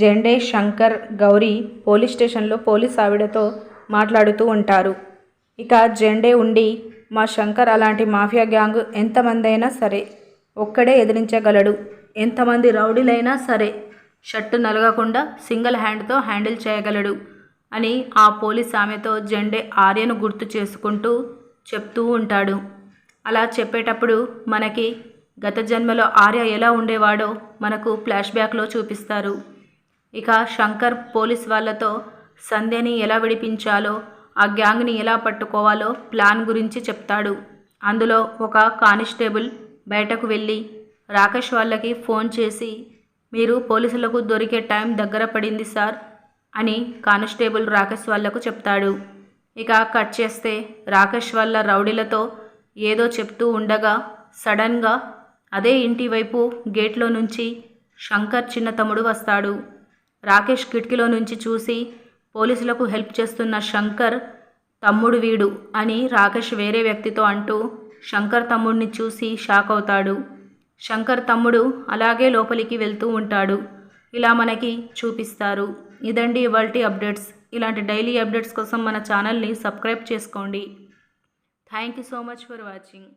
జెండే Shankar Gauri police స్టేషన్లో police ఆవిడతో మాట్లాడుతూ ఉంటారు. ఇక జెండే ఉండి మా శంకర్ అలాంటి మాఫియా గ్యాంగ్ ఎంతమందైనా సరే ఒక్కడే ఎదిరించగలడు. ఎంతమంది రౌడీలైనా సరే షర్టు నలగకుండా సింగిల్ హ్యాండ్తో హ్యాండిల్ చేయగలడు అని ఆ పోలీస్ ఆమెతో జెండే ఆర్యను గుర్తు చేసుకుంటూ చెప్తూ ఉంటాడు. అలా చెప్పేటప్పుడు మనకి గత జన్మలో ఆర్య ఎలా ఉండేవాడో మనకు ఫ్లాష్ బ్యాక్లో చూపిస్తారు. ఇక శంకర్ పోలీస్ వాళ్ళతో సంధ్యని ఎలా విడిపించాలో ఆ గ్యాంగ్ని ఎలా పట్టుకోవాలో ప్లాన్ గురించి చెప్తాడు. అందులో ఒక కానిస్టేబుల్ బయటకు వెళ్ళి రాకేష్ వాళ్ళకి ఫోన్ చేసి మీరు పోలీసులకు దొరికే టైం దగ్గర పడింది సార్ అని కానిస్టేబుల్ రాకేష్ వాళ్ళకు చెప్తాడు. ఇక కట్ చేస్తే రాకేష్ వాళ్ళ రౌడీలతో ఏదో చెప్తూ ఉండగా సడన్గా అదే ఇంటి వైపు గేట్లో నుంచి శంకర్ చిన్న తమ్ముడు వస్తాడు. రాకేష్ కిటికీలో నుంచి చూసి పోలీసులకు హెల్ప్ చేస్తున్న శంకర్ తమ్ముడు వీడు అని రాకేష్ వేరే వ్యక్తితో అంటూ శంకర్ తమ్ముడిని చూసి షాక్ అవుతాడు. శంకర్ తమ్ముడు అలాగే లోపలికి వెళ్తూ ఉంటాడు. ఇలా మనకి చూపిస్తారు. ఇదండి ఇవాల్టి అప్డేట్స్. ఇలాంటి డైలీ అప్డేట్స్ కోసం మన ఛానల్ని సబ్స్క్రైబ్ చేసుకోండి. Thank you so much for watching.